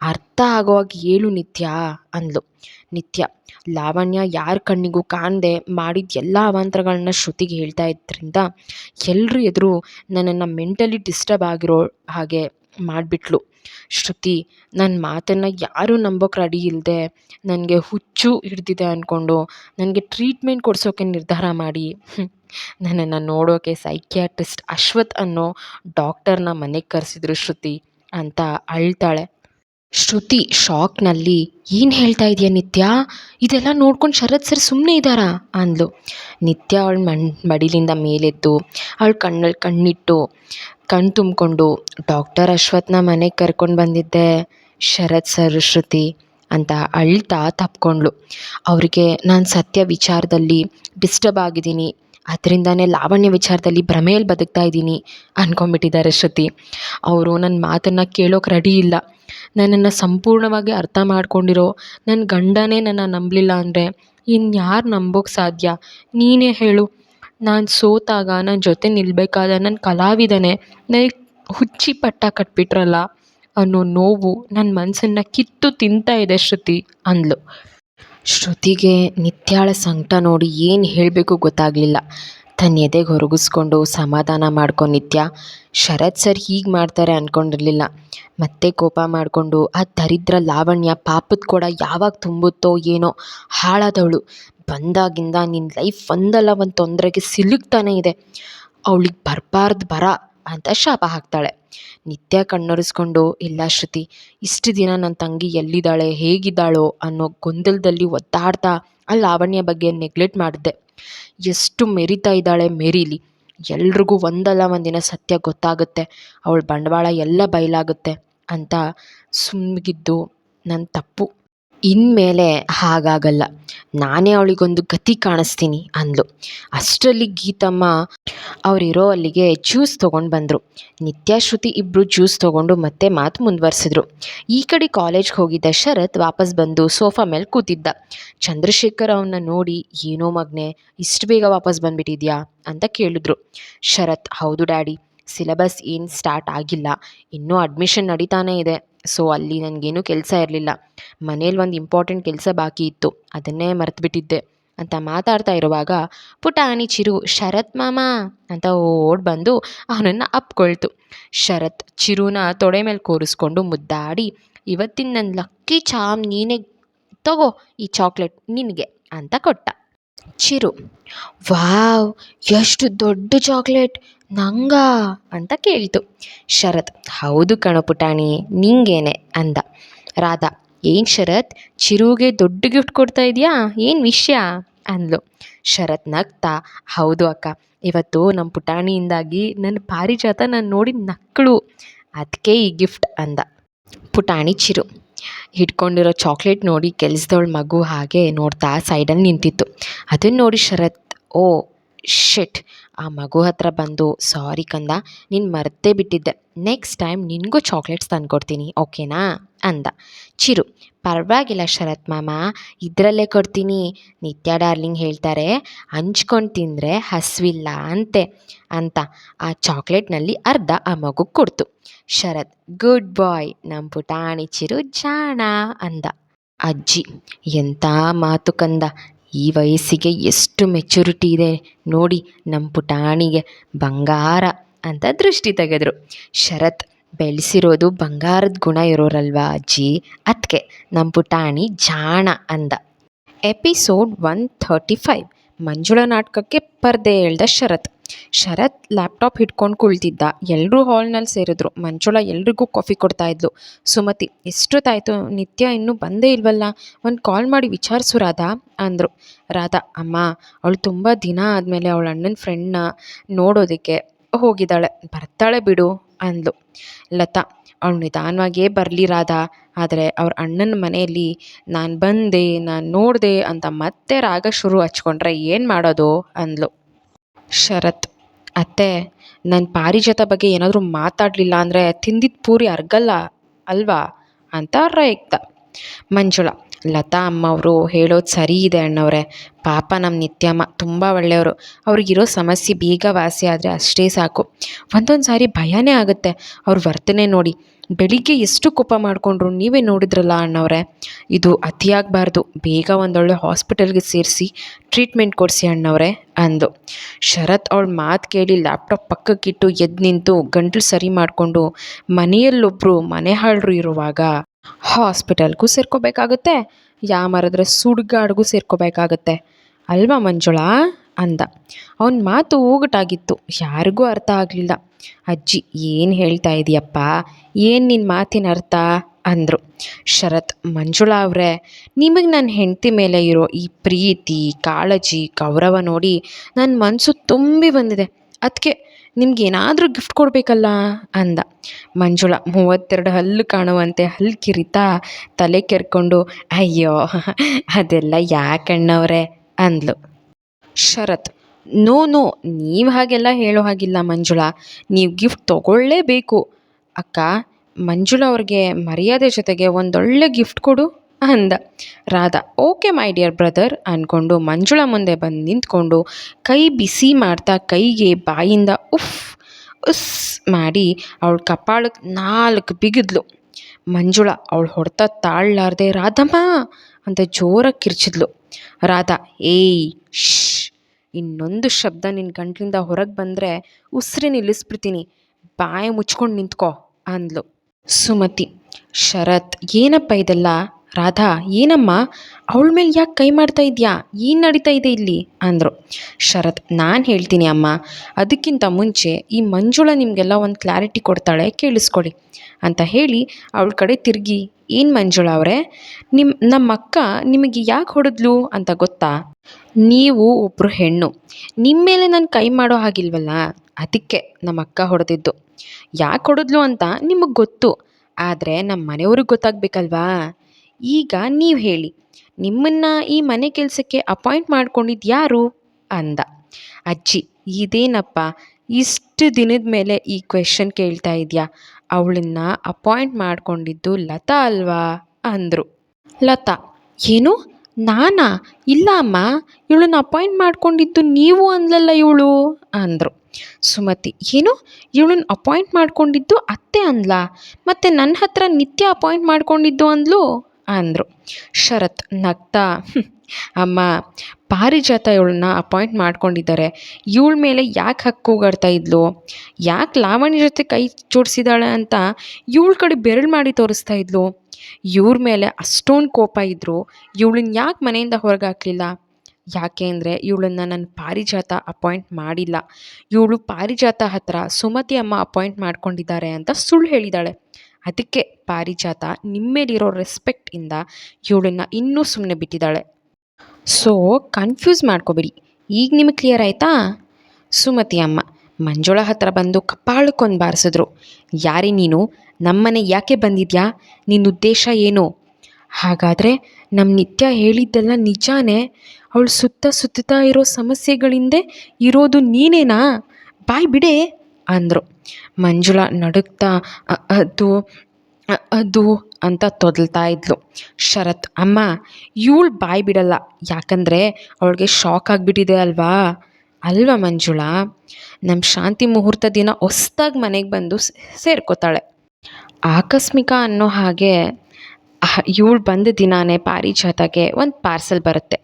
ಅರ್ಥ ಆಗೋವಾಗ ಹೇಳು ನಿತ್ಯ ಅಂದ್ಲು. ನಿತ್ಯ, ಲಾವಣ್ಯ ಯಾರ ಕಣ್ಣಿಗೂ ಕಾಣದೆ ಮಾಡಿದ ಎಲ್ಲ ಅವಾಂತರಗಳನ್ನ ಶ್ರುತಿಗೆ ಹೇಳ್ತಾ ಇದ್ದರಿಂದ ಎಲ್ಲರೂ ಎದುರು ನನ್ನನ್ನು ಮೆಂಟಲಿ ಡಿಸ್ಟರ್ಬ್ ಆಗಿರೋ ಹಾಗೆ ಮಾಡಿಬಿಟ್ಲು. ಶ್ರುತಿ ನನ್ನ ಮಾತನ್ನು ಯಾರೂ ನಂಬೋಕೆ ರೆಡಿ ಇಲ್ಲದೆ ನನಗೆ ಹುಚ್ಚು ಹಿಡ್ದಿದೆ ಅಂದ್ಕೊಂಡು ನನಗೆ ಟ್ರೀಟ್ಮೆಂಟ್ ಕೊಡಿಸೋಕೆ ನಿರ್ಧಾರ ಮಾಡಿ. ನನ್ನನ್ನು ನೋಡೋಕೆ ಸೈಕ್ಯಾಟ್ರಿಸ್ಟ್ ಅಶ್ವಥ್ ಅನ್ನೋ ಡಾಕ್ಟರ್ನ ಮನೆಗೆ ಕರೆಸಿದ್ರು ಶ್ರುತಿ ಅಂತ ಅಳ್ತಾಳೆ. ಶ್ರುತಿ ಶಾಕ್ನಲ್ಲಿ, ಏನು ಹೇಳ್ತಾ ಇದೆಯಾ ನಿತ್ಯ? ಇದೆಲ್ಲ ನೋಡ್ಕೊಂಡು ಶರತ್ ಸರ್ ಸುಮ್ಮನೆ ಇದ್ದಾರಾ? ಅಂದಳು ನಿತ್ಯ ಅವಳ ಮಣ್, ಮಡಿಲಿಂದ ಮೇಲೆದ್ದು, ಅವಳು ಕಣ್ಣಲ್ಲಿ ಕಣ್ಣಿಟ್ಟು ಕಣ್ಣು ತುಂಬಿಕೊಂಡು, ಡಾಕ್ಟರ್ ಅಶ್ವತ್ಥನ ಮನೆಗೆ ಕರ್ಕೊಂಡು ಬಂದಿದ್ದೆ, ಶರತ್ ಸರ್, ಶ್ರುತಿ ಅಂತ ಅಳ್ತಾ ತಪ್ಕೊಂಡ್ಳು. ಅವರಿಗೆ, ನಾನು ಸತ್ಯ ವಿಚಾರದಲ್ಲಿ ಡಿಸ್ಟರ್ಬ್ ಆಗಿದ್ದೀನಿ. ಅದರಿಂದನೇ ಲಾವಣ್ಯ ವಿಚಾರದಲ್ಲಿ ಭ್ರಮೆಯಲ್ಲಿ ಬದುಕ್ತಾ ಇದ್ದೀನಿ ಅಂದ್ಕೊಂಬಿಟ್ಟಿದ್ದಾರೆ ಶ್ರುತಿ. ಅವರು ನನ್ನ ಮಾತನ್ನು ಕೇಳೋಕೆ ರೆಡಿ ಇಲ್ಲ. ನನ್ನನ್ನು ಸಂಪೂರ್ಣವಾಗಿ ಅರ್ಥ ಮಾಡಿಕೊಂಡಿರೋ ನನ್ನ ಗಂಡನೇ ನನ್ನ ನಂಬಲಿಲ್ಲ ಅಂದರೆ ಇನ್ಯಾರು ನಂಬೋಕೆ ಸಾಧ್ಯ? ನೀನೇ ಹೇಳು. ನಾನು ಸೋತಾಗ ನನ್ನ ಜೊತೆ ನಿಲ್ಲಬೇಕಾದ ನನ್ನ ಕಲಾವಿದನೇ ನನಗೆ ಹುಚ್ಚಿ ಪಟ್ಟ ಕಟ್ಬಿಟ್ರಲ್ಲ ಅನ್ನೋ ನೋವು ನನ್ನ ಮನಸ್ಸನ್ನು ಕಿತ್ತು ತಿಂತಾ ಇದೆ ಶ್ರುತಿ ಅಂದ್ಲು. ಶ್ರುತಿಗೆ ನಿತ್ಯಾಳ ಸಂಕಟ ನೋಡಿ ಏನು ಹೇಳಬೇಕು ಗೊತ್ತಾಗಲಿಲ್ಲ. ತನ್ನ ಎದೆಗೆ ಹೊರಗಿಸ್ಕೊಂಡು ಸಮಾಧಾನ ಮಾಡ್ಕೊ ನಿತ್ಯ. ಶರತ್ ಸರ್ ಹೀಗೆ ಮಾಡ್ತಾರೆ ಅಂದ್ಕೊಂಡಿರಲಿಲ್ಲ ಮತ್ತೆ ಕೋಪ ಮಾಡಿಕೊಂಡು, ಆ ದರಿದ್ರ ಲಾವಣ್ಯ ಪಾಪದ ಕೊಡ ಯಾವಾಗ ತುಂಬುತ್ತೋ ಏನೋ ಹಾಳಾದವಳು. ಬಂದಾಗಿಂದ ನಿನ್ನ ಲೈಫ್ ಒಂದಲ್ಲ ಒಂದು ತೊಂದರೆಗೆ ಸಿಲುಕ್ತಾನೆ ಇದೆ. ಅವಳಿಗೆ ಬರಬಾರ್ದು ಬರ ಅಂತ ಶಾಪ ಹಾಕ್ತಾಳೆ. ನಿತ್ಯ ಕಣ್ಣೊರೆಸ್ಕೊಂಡು, ಇಲ್ಲ ಶ್ರುತಿ, ಇಷ್ಟು ದಿನ ನನ್ನ ತಂಗಿ ಎಲ್ಲಿದ್ದಾಳೆ, ಹೇಗಿದ್ದಾಳೋ ಅನ್ನೋ ಗೊಂದಲದಲ್ಲಿ ಒದ್ದಾಡ್ತಾ ಆ ಲಾವಣ್ಯ ಬಗ್ಗೆ ನೆಗ್ಲೆಕ್ಟ್ ಮಾಡಿದ್ದೆ ಎಷ್ಟು ಮೆರಿತಾ ಇದ್ದಾಳೆ ಮೆರೀಲಿ. ಎಲ್ರಿಗೂ ಒಂದಲ್ಲ ಒಂದಿನ ಸತ್ಯ ಗೊತ್ತಾಗುತ್ತೆ. ಅವಳ ಬಂಡವಾಳ ಎಲ್ಲ ಬಯಲಾಗುತ್ತೆ ಅಂತ ಸುಮ್ಮಗಿದ್ದು ನನ್ನ ತಪ್ಪು. ಇನ್ಮೇಲೆ ಹಾಗಾಗಲ್ಲ. ನಾನೇ ಅವಳಿಗೊಂದು ಗತಿ ಕಾಣಿಸ್ತೀನಿ ಅಂದಳು ಅಷ್ಟರಲ್ಲಿ ಗೀತಮ್ಮ ಅವರಿರೋ ಅಲ್ಲಿಗೆ ಜ್ಯೂಸ್ ತೊಗೊಂಡು ಬಂದರು. ನಿತ್ಯಾಶ್ರುತಿ ಇಬ್ಬರು ಜ್ಯೂಸ್ ತೊಗೊಂಡು ಮತ್ತೆ ಮಾತು ಮುಂದುವರ್ಸಿದ್ರು. ಈ ಕಡೆ ಕಾಲೇಜ್ಗೆ ಹೋಗಿದ್ದ ಶರತ್ ವಾಪಸ್ ಬಂದು ಸೋಫಾ ಮೇಲೆ ಕೂತಿದ್ದ. ಚಂದ್ರಶೇಖರ್ ಅವನ್ನ ನೋಡಿ, ಏನೋ ಮಗ್ನೆ, ಇಷ್ಟು ಬೇಗ ವಾಪಸ್ ಬಂದುಬಿಟ್ಟಿದ್ಯಾ? ಅಂತ ಕೇಳಿದ್ರು. ಶರತ್, ಹೌದು ಡ್ಯಾಡಿ. ಸಿಲೆಬಸ್ ಏನು ಸ್ಟಾರ್ಟ್ ಆಗಿಲ್ಲ. ಇನ್ನೂ ಅಡ್ಮಿಷನ್ ನಡೀತಾನೇ ಇದೆ. ಸೊ ಅಲ್ಲಿ ನನಗೇನು ಕೆಲಸ ಇರಲಿಲ್ಲ. ಮನೇಲಿ ಒಂದು ಇಂಪಾರ್ಟೆಂಟ್ ಕೆಲಸ ಬಾಕಿ ಇತ್ತು. ಅದನ್ನೇ ಮರೆತುಬಿಟ್ಟಿದ್ದೆ. ಅಂತ ಮಾತಾಡ್ತಾ ಇರುವಾಗ, ಪುಟಾಣಿ ಚಿರು, ಶರತ್ ಮಾಮ ಅಂತ ಓಡ್ ಬಂದು ಅವನನ್ನು ಅಪ್ಕೊಳ್ತು. ಶರತ್ ಚಿರುನ ತೊಡೆ ಮೇಲೆ ಕೂರಿಸ್ಕೊಂಡು ಮುದ್ದಾಡಿ, ಇವತ್ತಿನ ನನ್ನ ಲಕ್ಕಿ ಚಾಮ್ ನೀನೇ ತಗೋ ಈ ಚಾಕ್ಲೇಟ್ ನಿನಗೆ ಅಂತ ಕೊಟ್ಟ. ಚಿರು, ವಾವ್, ಎಷ್ಟು ದೊಡ್ಡ ಚಾಕ್ಲೇಟ್. ನಂಗಾ ಅಂತ ಕೇಳಿತು. ಶರತ್, ಹೌದು ಕಣೋ ಪುಟಾಣಿ, ನಿಂಗೇನೆ ಅಂದ. ರಾಧಾ, ಏನು ಶರತ್, ಚಿರುಗೆ ದೊಡ್ಡ ಗಿಫ್ಟ್ ಕೊಡ್ತಾ ಇದೆಯಾ? ಏನು ವಿಷಯ? ಅಂದ್ಲು. ಶರತ್ ನಗ್ತಾ, ಹೌದು ಅಕ್ಕ, ಇವತ್ತು ನಮ್ಮ ಪುಟಾಣಿಯಿಂದಾಗಿ ನನ್ನ ಪಾರಿಜಾತ ನಾನು ನೋಡಿ ನಕ್ಕಳು. ಅದಕ್ಕೆ ಈ ಗಿಫ್ಟ್ ಅಂದ. ಪುಟಾಣಿ ಚಿರು. ಹಿಡ್ಕೊಂಡಿರೋ ಚಾಕ್ಲೇಟ್ ನೋಡಿ ಕೆಲಸದವಳು ಮಗು ಹಾಗೆ ನೋಡ್ತಾ ಸೈಡಲ್ಲಿ ನಿಂತಿತ್ತು. ಅದನ್ನು ನೋಡಿ ಶರತ್, ಓ ಶಿಟ್ ಆ ಮಗು ಹತ್ರ ಬಂದು, ಸಾರಿ ಕಂದ, ನೀನು ಮರ್ತೇ ಬಿಟ್ಟಿದ್ದೆ. ನೆಕ್ಸ್ಟ್ ಟೈಮ್ ನಿನಗೂ ಚಾಕ್ಲೇಟ್ಸ್ ತಂದ್ಕೊಡ್ತೀನಿ, ಓಕೆನಾ? ಅಂದ. ಚಿರು, ಪರವಾಗಿಲ್ಲ ಶರತ್ ಮಾಮ, ಇದರಲ್ಲೇ ಕೊಡ್ತೀನಿ. ನಿತ್ಯ ಡಾರ್ಲಿಂಗ್ ಹೇಳ್ತಾರೆ, ಹಂಚ್ಕೊಂಡು ತಿಂದರೆ ಹಸಿವಿಲ್ಲ ಅಂತೆ, ಅಂತ. ಆ ಚಾಕ್ಲೇಟ್ನಲ್ಲಿ ಅರ್ಧ ಆ ಮಗು ಕೊಡ್ತು. ಶರತ್, ಗುಡ್ ಬಾಯ್ ನಮ್ಮ ಪುಟಾಣಿ ಚಿರು ಜಾಣ, ಅಂದ. ಅಜ್ಜಿ ಎಂಥ ಮಾತು ಕಂದ ಈ ವಯಸ್ಸಿಗೆ ಎಷ್ಟು ಮೆಚುರಿಟಿ ಇದೆ ನೋಡಿ ನಮ್ಮ ಪುಟಾಣಿಗೆ ಬಂಗಾರ ಅಂತ ದೃಷ್ಟಿ ತೆಗೆದ್ರು. ಶರತ್, ಬೆಳೆಸಿರೋದು ಬಂಗಾರದ ಗುಣ ಇರೋರಲ್ವಾ ಅಜ್ಜಿ? ಅದಕ್ಕೆ ನಮ್ಮ ಪುಟಾಣಿ ಜಾಣ ಅಂದ. Episode one thirty five, Manjula ನಾಟಕಕ್ಕೆ ಪರದೆ ಹೇಳ್ದ ಶರತ್. ಶರತ್ ಲ್ಯಾಪ್ಟಾಪ್ ಹಿಡ್ಕೊಂಡು ಕುಳಿತಿದ್ದ. ಎಲ್ಲರೂ ಹಾಲ್ನಲ್ಲಿ ಸೇರಿದ್ರು. ಮಂಚೋಳ ಎಲ್ರಿಗೂ ಕಾಫಿ ಕೊಡ್ತಾ ಇದ್ಲು. ಸುಮತಿ, ಎಷ್ಟೊತ್ತಾಯಿತು? ನಿತ್ಯ ಇನ್ನೂ ಬಂದೇ ಇಲ್ವಲ್ಲ? ಒಂದು ಕಾಲ್ ಮಾಡಿ ವಿಚಾರಿಸು ರಾಧಾ, ಅಂದರು. ರಾಧಾ, ಅಮ್ಮ, ಅವಳು ತುಂಬ ದಿನ ಆದಮೇಲೆ ಅವಳ ಅಣ್ಣನ ಫ್ರೆಂಡ್ನ ನೋಡೋದಕ್ಕೆ ಹೋಗಿದ್ದಾಳೆ. ಬರ್ತಾಳೆ ಬಿಡು, ಅಂದ್ಲು. ಲತಾ, ಅವಳು ನಿಧಾನವಾಗಿಯೇ ಬರಲಿ ರಾಧಾ. ಆದರೆ ಅವ್ರ ಅಣ್ಣನ ಮನೆಯಲ್ಲಿ ನಾನು ಬಂದೆ, ನಾನು ನೋಡಿದೆ ಅಂತ ಮತ್ತೆ ರಾಗ ಶುರು ಹಚ್ಕೊಂಡ್ರೆ ಏನು ಮಾಡೋದು? ಅಂದ್ಲು. ಶರತ್, ಅತ್ತೆ ನನ್ನ ಪಾರಿಜಾತ ಬಗ್ಗೆ ಏನಾದರೂ ಮಾತಾಡಲಿಲ್ಲ ಅಂದರೆ ತಿಂದಿದ್ದ ಪೂರಿ ಅರ್ಗಲ್ಲ ಅಲ್ವಾ? ಅಂತ ರೇಗ್ದ ಮಂಜುಳ, ಲತಾ ಅಮ್ಮವರು ಹೇಳೋದು ಸರಿ ಇದೆ ಅಣ್ಣವ್ರೆ. ಪಾಪ ನಮ್ಮ ನಿತ್ಯಮ್ಮ ತುಂಬ ಒಳ್ಳೆಯವರು. ಅವ್ರಿಗಿರೋ ಸಮಸ್ಯೆ ಬೇಗ ವಾಸಿ ಆದರೆ ಅಷ್ಟೇ ಸಾಕು. ಒಂದೊಂದು ಸಾರಿ ಭಯನೇ ಆಗುತ್ತೆ. ಅವ್ರ ವರ್ತನೆ ನೋಡಿ. ಬೆಳಿಗ್ಗೆ ಎಷ್ಟು ಕೋಪ ಮಾಡಿಕೊಂಡ್ರು ನೀವೇ ನೋಡಿದ್ರಲ್ಲ ಅಣ್ಣವ್ರೆ. ಇದು ಅತಿಯಾಗಬಾರ್ದು. ಬೇಗ ಒಂದೊಳ್ಳೆ ಹಾಸ್ಪಿಟಲ್ಗೆ ಸೇರಿಸಿ ಟ್ರೀಟ್ಮೆಂಟ್ ಕೊಡಿಸಿ ಅಣ್ಣವ್ರೆ, ಅಂದು. ಶರತ್ ಅವಳ ಮಾತು ಕೇಳಿ ಲ್ಯಾಪ್ಟಾಪ್ ಪಕ್ಕಕ್ಕಿಟ್ಟು ಎದ್ದು ನಿಂತು ಗಂಟಲು ಸರಿ ಮಾಡಿಕೊಂಡು ಮನೆಯಲ್ಲೊಬ್ಬರು ಮನೆ ಹಾಳರು ಇರುವಾಗ ಹಾಸ್ಪಿಟಲ್ಗೂ ಸೇರ್ಕೋಬೇಕಾಗುತ್ತೆ, ಯಾಮರಿದ್ರೆ ಸುಡ್ಗಾಡ್ಗೂ ಸೇರ್ಕೋಬೇಕಾಗತ್ತೆ. ಅಲ್ವಾ ಮಂಜುಳಾ? ಅಂದ. ಅವನ ಮಾತು ಊಗಟಾಗಿತ್ತು. ಯಾರಿಗೂ ಅರ್ಥ ಆಗಲಿಲ್ಲ. ಅಜ್ಜಿ, ಏನು ಹೇಳ್ತಾ ಇದೀಯಪ್ಪ? ಏನು ನಿನ್ನ ಮಾತಿನ ಅರ್ಥ? ಅಂದರು. ಶರತ್, ಮಂಜುಳಾ ಅವರೇ, ನಿಮಗೆ ನನ್ನ ಹೆಂಡತಿ ಮೇಲೆ ಇರೋ ಈ ಪ್ರೀತಿ, ಕಾಳಜಿ, ಗೌರವ ನೋಡಿ ನನ್ನ ಮನಸ್ಸು ತುಂಬಿ ಬಂದಿದೆ. ಅದಕ್ಕೆ ನಿಮ್ಗೆ ಏನಾದರೂ ಗಿಫ್ಟ್ ಕೊಡಬೇಕಲ್ಲ ಅಂದ. ಮಂಜುಳಾ ಮೂವತ್ತೆರಡು ಹಲ್ಲು ಕಾಣುವಂತೆ ಹಲ್ಲು ಕಿರಿತಾ ತಲೆ ಕೆರ್ಕೊಂಡು, ಅಯ್ಯೋ, ಅದೆಲ್ಲ ಯಾಕಣ್ಣವ್ರೆ ಅಂದ್ಲು. ಶರತ್, ನೋ ನೋ, ನೀವು ಹಾಗೆಲ್ಲ ಹೇಳೋ ಹಾಗಿಲ್ಲ ಮಂಜುಳಾ. ನೀವು ಗಿಫ್ಟ್ ತಗೊಳ್ಳೇಬೇಕು. ಅಕ್ಕ ಮಂಜುಳಾ ಅವ್ರಿಗೆ ಮರ್ಯಾದೆ ಜೊತೆಗೆ ಒಂದೊಳ್ಳೆ ಗಿಫ್ಟ್ ಕೊಡು ಅಂದ. Radha, okay my dear brother ಅಂದ್ಕೊಂಡು ಮಂಜುಳ ಮುಂದೆ ಬಂದು ನಿಂತ್ಕೊಂಡು ಕೈ ಬಿಸಿ ಮಾಡ್ತಾ ಕೈಗೆ ಬಾಯಿಂದ ಉಫ್, ಉಸ್ ಮಾಡಿ ಅವಳ ಕಪಾಳಕ್ಕೆ ನಾಲ್ಕು ಬಿಗಿದ್ಲು. ಮಂಜುಳ, ಅವಳು ಹೊಡೆತ ತಾಳಲಾರ್ದೆ ರಾಧಮ್ಮ ಅಂತ ಜೋರಾಗಿ ಕಿರ್ಚಿದ್ಲು. ರಾಧಾ, ಏಯ್ ಶ್ ಇನ್ನೊಂದು ಶಬ್ದ ನಿನ್ನ ಗಂಟ್ಲಿಂದ ಹೊರಗೆ ಬಂದರೆ ಉಸಿರಿ ನಿಲ್ಲಿಸ್ಬಿಡ್ತೀನಿ. ಬಾಯಿ ಮುಚ್ಕೊಂಡು ನಿಂತ್ಕೋ, ಅಂದ್ಲು. ಸುಮತಿ, ಶರತ್, ಏನಪ್ಪ ಇದೆಲ್ಲ? ರಾಧಾ, ಏನಮ್ಮ? ಅವಳ ಮೇಲೆ ಯಾಕೆ ಕೈ ಮಾಡ್ತಾ ಇದೆಯಾ? ಏನು ನಡೀತಾ ಇದೆ ಇಲ್ಲಿ? ಅಂದರು. ಶರತ್, ನಾನು ಹೇಳ್ತೀನಿ ಅಮ್ಮ. ಅದಕ್ಕಿಂತ ಮುಂಚೆ ಈ ಮಂಜುಳ ನಿಮಗೆಲ್ಲ ಒಂದು ಕ್ಲಾರಿಟಿ ಕೊಡ್ತಾಳೆ ಕೇಳಿಸ್ಕೊಳ್ಳಿ ಅಂತ ಹೇಳಿ ಅವಳ ಕಡೆ ತಿರುಗಿ, ಏನು ಮಂಜುಳ ಅವರೇ? ನಿಮ್ಮ ನಮ್ಮ ಅಕ್ಕ ನಿಮಗೆ ಯಾಕೆ ಹೊಡೆದ್ಲು? ಅಂತ ಗೊತ್ತಾ, ನೀವು ಒಬ್ಬರು ಹೆಣ್ಣು. ನಿಮ್ಮ ಮೇಲೆ ನಾನು ಕೈ ಮಾಡೋ ಹಾಗಿಲ್ವಲ್ಲ? ಅದಕ್ಕೆ ನಮ್ಮ ಅಕ್ಕ ಹೊಡೆದಿದ್ದು. ಯಾಕೆ ಹೊಡೆದ್ಲು ಅಂತ ನಿಮಗೆ ಗೊತ್ತು. ಆದರೆ ನಮ್ಮ ಮನೆಯವ್ರಿಗೆ ಗೊತ್ತಾಗಬೇಕಲ್ವಾ? ಈಗ ನೀವು ಹೇಳಿ, ನಿಮ್ಮನ್ನು ಈ ಮನೆ ಕೆಲಸಕ್ಕೆ ಅಪಾಯಿಂಟ್ ಮಾಡ್ಕೊಂಡಿದ್ದು ಯಾರು? ಅಂದ. ಅಜ್ಜಿ, ಇದೇನಪ್ಪ? ಇಷ್ಟು ದಿನದ ಮೇಲೆ ಈ ಕ್ವೆಶನ್ ಕೇಳ್ತಾ ಇದೆಯಾ? ಅವಳನ್ನ ಅಪಾಯಿಂಟ್ ಮಾಡ್ಕೊಂಡಿದ್ದು ಲತಾ ಅಲ್ವಾ? ಅಂದರು. ಲತಾ, ಏನು? ನಾನಾ? ಇಲ್ಲ ಅಮ್ಮ, ಇವಳನ್ನ ಅಪಾಯಿಂಟ್ ಮಾಡ್ಕೊಂಡಿದ್ದು ನೀವು ಅಂದಲ್ಲ ಇವಳು? ಅಂದರು. ಸುಮತಿ, ಏನು, ಇವಳನ್ನ ಅಪಾಯಿಂಟ್ ಮಾಡ್ಕೊಂಡಿದ್ದು ಅತ್ತೆ ಅಂದ್ಲಾ, ಮತ್ತು ನನ್ನ ಹತ್ರ ನಿತ್ಯ ಅಪಾಯಿಂಟ್ ಮಾಡ್ಕೊಂಡಿದ್ದು ಅಂದ್ಲು? ಅಂದರು. ಶರತ್, ನಗ್ತಾ ಅಮ್ಮ, ಪಾರಿಜಾತ ಇವಳನ್ನ ಅಪಾಯಿಂಟ್ ಮಾಡ್ಕೊಂಡಿದ್ದಾರೆ. ಇವಳ ಮೇಲೆ ಯಾಕೆ ಹಕ್ಕುಗಾಡ್ತಾ ಇದ್ಲು? ಯಾಕೆ ಲಾವಣ್ಯ ಜೊತೆ ಕೈ ಜೋಡಿಸಿದಾಳೆ ಅಂತ ಇವಳ ಕಡೆ ಬೆರಳು ಮಾಡಿ ತೋರಿಸ್ತಾ ಇದ್ಲು? ಇವ್ರ ಮೇಲೆ ಅಷ್ಟೊಂದು ಕೋಪ ಇದ್ದರು ಇವಳನ್ನ ಯಾಕೆ ಮನೆಯಿಂದ ಹೊರಗೆ ಹಾಕಲಿಲ್ಲ ಯಾಕೆ ಅಂದರೆ ಇವಳನ್ನ ನನ್ನ ಪಾರಿಜಾತ ಅಪಾಯಿಂಟ್ ಮಾಡಿಲ್ಲ. ಇವಳು ಪಾರಿಜಾತ ಹತ್ರ ಸುಮತಿ ಅಮ್ಮ ಅಪಾಯಿಂಟ್ ಮಾಡ್ಕೊಂಡಿದ್ದಾರೆ ಅಂತ ಸುಳ್ಳು ಹೇಳಿದಾಳೆ. ಅದಕ್ಕೆ ಪಾರಿಜಾತ ನಿಮ್ಮೇಲಿರೋ ರೆಸ್ಪೆಕ್ಟಿಂದ ಇವಳನ್ನ ಇನ್ನೂ ಸುಮ್ಮನೆ ಬಿಟ್ಟಿದ್ದಾಳೆ ಸೊ, ಕನ್ಫ್ಯೂಸ್ ಮಾಡ್ಕೋಬೇಡಿ. ಈಗ ನಿಮಗೆ ಕ್ಲಿಯರ್ ಆಯಿತಾ? ಸುಮತಿ ಅಮ್ಮ, ಮಂಜುಳ ಹತ್ರ ಬಂದು ಕಪಾಳಕ್ಕೊಂದು ಬಾರಿಸಿದ್ರು. ಯಾರೇ ನೀನು ನಮ್ಮನೆ ಯಾಕೆ ಬಂದಿದ್ಯಾ? ನಿನ್ನ ಉದ್ದೇಶ ಏನು? ಹಾಗಾದರೆ ನಮ್ಮ ನಿತ್ಯ ಹೇಳಿದ್ದೆಲ್ಲ ನಿಜಾನೇ? ಅವಳು ಸುತ್ತ ಸುತ್ತಾ ಇರೋ ಸಮಸ್ಯೆಗಳಿಂದೆ ಇರೋದು ನೀನೇನಾ? ಬಾಯ್ ಬಿಡೆ, ಅಂದರು. ಮಂಜುಳಾ ನಡುಗ್ತಾ ಅದು ಅದು ಅಂತ ತೊದಲ್ತಾ ಇದ್ಲು. ಶರತ್, ಅಮ್ಮ, ಇವಳು ಬಾಯಿ ಬಿಡಲ್ಲ. ಯಾಕಂದರೆ ಅವಳಿಗೆ ಶಾಕ್ ಆಗಿಬಿಟ್ಟಿದೆ ಅಲ್ವಾ? ಅಲ್ವಾ ಮಂಜುಳಾ? ನಮ್ಮ ಶಾಂತಿ ಮುಹೂರ್ತ ದಿನ ಹೊಸ್ದಾಗಿ ಮನೆಗೆ ಬಂದು ಸೇರ್ಕೋತಾಳೆ. ಆಕಸ್ಮಿಕ ಅನ್ನೋ ಹಾಗೆ ಇವಳು ಬಂದ ದಿನಾನೇ ಪಾರಿಜಾತಗೆ ಒಂದು ಪಾರ್ಸೆಲ್ ಬರುತ್ತೆ.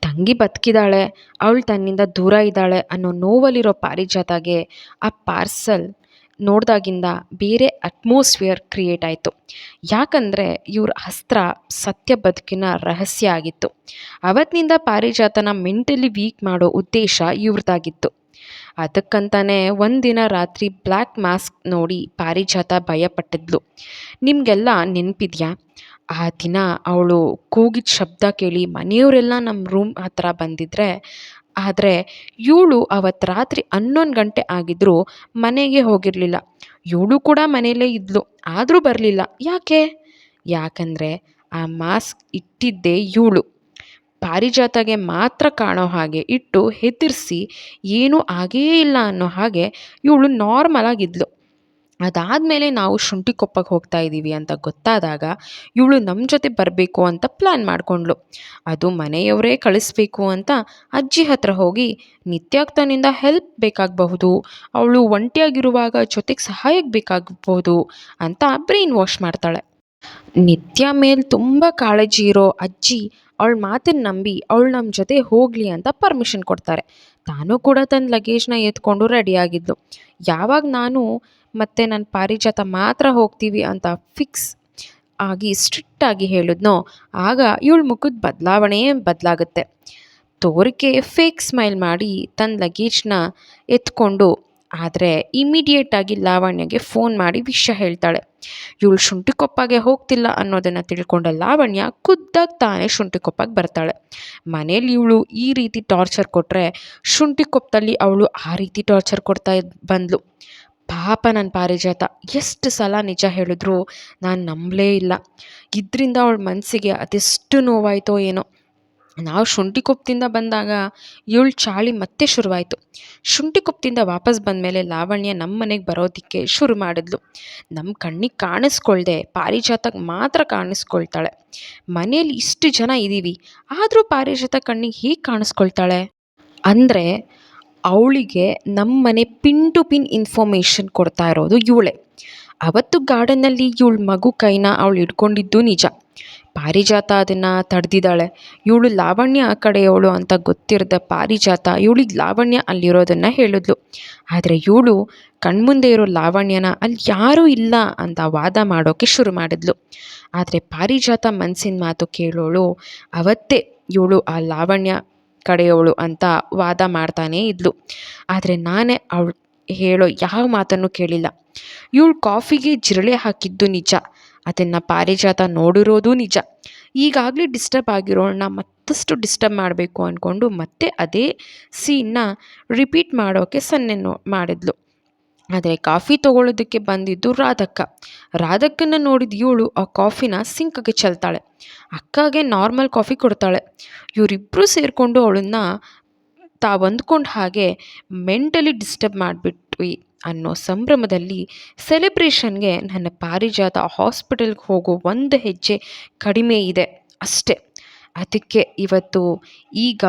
ತಂಗಿ ಬದುಕಿದಾಳೆ, ಅವಳು ತನ್ನಿಂದ ದೂರ ಇದ್ದಾಳೆ ಅನ್ನೋ ನೋವಲ್ಲಿರೋ ಪಾರಿಜಾತಗೆ ಆ ಪಾರ್ಸೆಲ್ ನೋಡಿದಾಗಿಂದ ಬೇರೆ ಅಟ್ಮೋಸ್ಫಿಯರ್ ಕ್ರಿಯೇಟ್ ಆಯಿತು. ಯಾಕಂದರೆ ಇವ್ರ ಅಸ್ತ್ರ ಸತ್ಯ ಬದುಕಿನ ರಹಸ್ಯ ಆಗಿತ್ತು. ಅವತ್ತಿನಿಂದ ಪಾರಿಜಾತನ ಮೆಂಟಲಿ ವೀಕ್ ಮಾಡೋ ಉದ್ದೇಶ ಇವ್ರದ್ದಾಗಿತ್ತು ಅದಕ್ಕಂತಾನೆ ಒಂದಿನ ರಾತ್ರಿ ಬ್ಲ್ಯಾಕ್ ಮಾಸ್ಕ್ ನೋಡಿ ಪಾರಿಜಾತ ಭಯಪಟ್ಟಿದ್ಲು. ನಿಮಗೆಲ್ಲ ನೆನಪಿದೆಯಾ? ಆ ದಿನ ಅವಳು ಕೂಗಿದ ಶಬ್ದ ಕೇಳಿ ಮನೆಯವರೆಲ್ಲ ನಮ್ಮ ರೂಮ್ ಹತ್ರ ಬಂದಿದ್ರೆ, ಆದರೆ ಇವಳು ಅವತ್ತು ರಾತ್ರಿ ಹನ್ನೊಂದು ಗಂಟೆ ಆಗಿದ್ದರೂ ಮನೆಗೆ ಹೋಗಿರಲಿಲ್ಲ. ಇವಳು ಕೂಡ ಮನೆಯಲ್ಲೇ ಇದ್ಲು, ಆದರೂ ಬರಲಿಲ್ಲ. ಯಾಕೆ? ಯಾಕಂದರೆ ಆ ಮಾಸ್ಕ್ ಇಟ್ಟಿದ್ದೇ ಇವಳು. ಪಾರಿಜಾತಗೆ ಮಾತ್ರ ಕಾಣೋ ಹಾಗೆ ಇಟ್ಟು ಹೆದರಿಸಿ, ಏನೂ ಆಗೇ ಇಲ್ಲ ಅನ್ನೋ ಹಾಗೆ ಇವಳು ನಾರ್ಮಲ್ ಆಗಿದ್ಲು. ಅದಾದಮೇಲೆ ನಾವು ಶುಂಠಿಕೊಪ್ಪಗೆ ಹೋಗ್ತಾ ಇದ್ದೀವಿ ಅಂತ ಗೊತ್ತಾದಾಗ ಇವಳು ನಮ್ಮ ಜೊತೆ ಬರಬೇಕು ಅಂತ ಪ್ಲ್ಯಾನ್ ಮಾಡಿಕೊಂಡ್ಳು. ಅದು ಮನೆಯವರೇ ಕಳಿಸ್ಬೇಕು ಅಂತ ಅಜ್ಜಿ ಹತ್ರ ಹೋಗಿ, ನಿತ್ಯಾಗ್ತನಿಂದ ಹೆಲ್ಪ್ ಬೇಕಾಗಬಹುದು, ಅವಳು ಒಂಟಿಯಾಗಿರುವಾಗ ಜೊತೆಗೆ ಸಹಾಯಕ್ಕೆ ಬೇಕಾಗಬಹುದು ಅಂತ ಬ್ರೈನ್ ವಾಶ್ ಮಾಡ್ತಾಳೆ. ನಿತ್ಯ ಮೇಲೆ ತುಂಬ ಕಾಳಜಿ ಇರೋ ಅಜ್ಜಿ ಅವಳ ಮಾತನ್ನು ನಂಬಿ ಅವಳು ನಮ್ಮ ಜೊತೆ ಹೋಗಲಿ ಅಂತ ಪರ್ಮಿಷನ್ ಕೊಡ್ತಾರೆ. ತಾನು ಕೂಡ ತನ್ನ ಲಗೇಜ್ನ ಎತ್ಕೊಂಡು ರೆಡಿಯಾಗಿದ್ದು ಯಾವಾಗ ನಾನು ಮತ್ತು ನನ್ನ ಪಾರಿಜಾತ ಮಾತ್ರ ಹೋಗ್ತೀವಿ ಅಂತ ಫಿಕ್ಸ್ ಆಗಿ ಸ್ಟ್ರಿಕ್ಟಾಗಿ ಹೇಳಿದ್ನೋ, ಆಗ ಇವಳು ಮುಖದ ಬದಲಾವಣೆ ಬದಲಾಗುತ್ತೆ. ತೋರಿಕೆ ಫೇಕ್ ಸ್ಮೈಲ್ ಮಾಡಿ ತನ್ನ ಲಗೇಜ್ನ ಎತ್ಕೊಂಡು ಆದರೆ ಇಮಿಡಿಯೇಟಾಗಿ ಲಾವಣ್ಯಗೆ ಫೋನ್ ಮಾಡಿ ವಿಷಯ ಹೇಳ್ತಾಳೆ. ಇವಳು ಶುಂಠಿಕೊಪ್ಪಗೆ ಹೋಗ್ತಿಲ್ಲ ಅನ್ನೋದನ್ನು ತಿಳ್ಕೊಂಡ ಲಾವಣ್ಯ ಖುದ್ದಾಗಿ ತಾನೇ ಶುಂಠಿಕೊಪ್ಪಗೆ ಬರ್ತಾಳೆ. ಮನೇಲಿ ಇವಳು ಈ ರೀತಿ ಟಾರ್ಚರ್ ಕೊಟ್ಟರೆ ಶುಂಠಿಕೊಪ್ಪದಲ್ಲಿ ಅವಳು ಆ ರೀತಿ ಟಾರ್ಚರ್ ಕೊಡ್ತಾ ಬಂದ್ಲು. ಪಾಪ ನನ್ನ ಪಾರಿಜಾತ, ಎಷ್ಟು ಸಲ ನಿಜ ಹೇಳಿದ್ರು ನಾನು ನಂಬಲೇ ಇಲ್ಲ. ಇದರಿಂದ ಅವಳ ಮನಸ್ಸಿಗೆ ಅದೆಷ್ಟು ನೋವಾಯಿತೋ ಏನೋ. ನಾವು ಶುಂಠಿಕೊಪ್ಪದಿಂದ ಬಂದಾಗ ಇವಳು ಚಾಳಿ ಮತ್ತೆ ಶುರುವಾಯಿತು. ಶುಂಠಿಕೊಪ್ಪದಿಂದ ವಾಪಸ್ ಬಂದಮೇಲೆ ಲಾವಣ್ಯ ನಮ್ಮ ಮನೆಗೆ ಬರೋದಕ್ಕೆ ಶುರು ಮಾಡಿದ್ಲು. ನಮ್ಮ ಕಣ್ಣಿಗೆ ಕಾಣಿಸ್ಕೊಳ್ದೆ ಪಾರಿಜಾತಕ್ಕೆ ಮಾತ್ರ ಕಾಣಿಸ್ಕೊಳ್ತಾಳೆ. ಮನೆಯಲ್ಲಿ ಇಷ್ಟು ಜನ ಇದ್ದೀವಿ ಆದರೂ ಪಾರಿಜಾತ ಕಣ್ಣಿಗೆ ಹೇಗೆ ಕಾಣಿಸ್ಕೊಳ್ತಾಳೆ? ಅಂದರೆ ಅವಳಿಗೆ ನಮ್ಮ ಮನೆ ಪಿನ್ ಟು ಪಿನ್ ಇನ್ಫಾರ್ಮೇಷನ್ ಕೊಡ್ತಾ ಇರೋದು ಇವಳೇ. ಅವತ್ತು ಗಾರ್ಡನ್ನಲ್ಲಿ ಇವಳ ಮಗು ಕೈನ ಅವಳು ಇಟ್ಕೊಂಡಿದ್ದು ನಿಜ. ಪಾರಿಜಾತ ಅದನ್ನು ತಡೆದಿದ್ದಾಳೆ. ಇವಳು ಲಾವಣ್ಯ ಆ ಕಡೆಯವಳು ಅಂತ ಗೊತ್ತಿರದ ಪಾರಿಜಾತ ಇವಳಿಗೆ ಲಾವಣ್ಯ ಅಲ್ಲಿರೋದನ್ನು ಹೇಳಿದ್ಲು. ಆದರೆ ಇವಳು ಕಣ್ಮುಂದೆ ಇರೋ ಲಾವಣ್ಯನ ಅಲ್ಲಿ ಯಾರೂ ಇಲ್ಲ ಅಂತ ವಾದ ಮಾಡೋಕ್ಕೆ ಶುರು ಮಾಡಿದ್ಲು. ಆದರೆ ಪಾರಿಜಾತ ಮನಸ್ಸಿನ ಮಾತು ಕೇಳೋಳು, ಅವತ್ತೇ ಇವಳು ಆ ಲಾವಣ್ಯ ಕಡೆಯವಳು ಅಂತ ವಾದ ಮಾಡ್ತಾನೇ ಇದ್ಲು. ಆದರೆ ನಾನೇ ಅವಳು ಹೇಳೋ ಯಾವ ಮಾತನ್ನು ಕೇಳಿಲ್ಲ. ಇವಳು ಕಾಫಿಗೆ ಜಿರಳೆ ಹಾಕಿದ್ದು ನಿಜ. ಅದನ್ನು ಪಾರಿಜಾತ ನೋಡಿರೋದು ನಿಜ. ಈಗಾಗಲೇ ಡಿಸ್ಟರ್ಬ್ ಆಗಿರೋಣ ಮತ್ತಷ್ಟು ಡಿಸ್ಟರ್ಬ್ ಮಾಡಬೇಕು ಅಂದ್ಕೊಂಡು ಮತ್ತೆ ಅದೇ ಸೀನ್ನ ರಿಪೀಟ್ ಮಾಡೋಕ್ಕೆ ಸನ್ನೆ ಮಾಡಿದ್ಲು. ಆದರೆ ಕಾಫಿ ತಗೊಳ್ಳೋದಕ್ಕೆ ಬಂದಿದ್ದು ರಾಧಕ್ಕ. ರಾಧಕ್ಕನ್ನು ನೋಡಿದ ಇವಳು ಆ ಕಾಫಿನ ಸಿಂಕಗೆ ಚೆಲ್ತಾಳೆ. ಅಕ್ಕಗೆ ನಾರ್ಮಲ್ ಕಾಫಿ ಕೊಡ್ತಾಳೆ. ಇವರಿಬ್ಬರು ಸೇರಿಕೊಂಡು ಅವಳನ್ನು ತಾವು ಅಂದ್ಕೊಂಡ ಹಾಗೆ ಮೆಂಟಲಿ ಡಿಸ್ಟರ್ಬ್ ಮಾಡಿಬಿಟ್ವಿ. ಅನ್ನೋ ಸಂಭ್ರಮದಲ್ಲಿ ಸೆಲೆಬ್ರೇಷನ್ಗೆ ನನ್ನ ಪಾರಿಜಾತ ಹಾಸ್ಪಿಟಲ್ಗೆ ಹೋಗೋ ಒಂದು ಹೆಜ್ಜೆ ಕಡಿಮೆ ಇದೆ ಅಷ್ಟೇ. ಅದಕ್ಕೆ ಇವತ್ತು ಈಗ